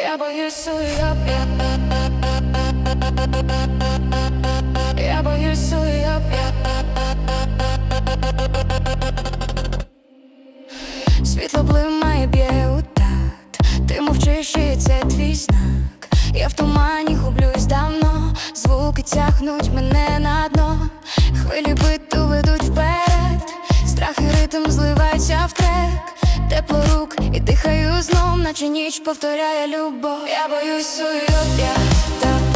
Я боюсь я Я боюсь я Світло блимає, б'є у такт. Ти мовчиш, і це твій знак. Я в тумані гублюсь давно. Звуки тягнуть мене на дно. Хвилі биту ведуть вперед. Страх і ритм зливаються в трек. Тепло рук і дихаю знов, наче ніч повторяє любов. Я боюсь уйоб, я та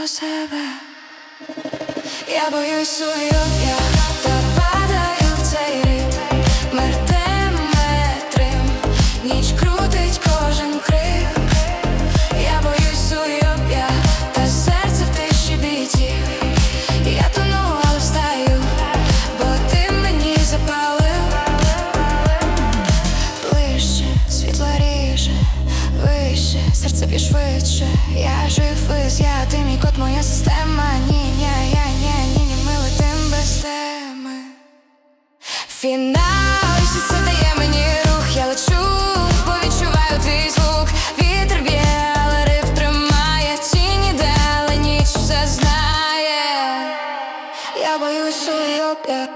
до себе. Я боюсь уйоб, я та падаю в цей ритм. Мертем метрим. Ніч крутить кожен крик. Я боюсь уйоб, я та серце в тиші бітів Я тону, але встаю, бо ти мені запалив. Ближче, світло ріже, вище, серце б'є швидше. Я живий, моя система. Ні, ні, я, ні, ні, ні, ми летим без теми. Фінал, все це дає мені рух, я лечу, бо відчуваю твій звук. Вітер б'є, тримає. Тіні де, але ніч все Я боюсь уйоб, я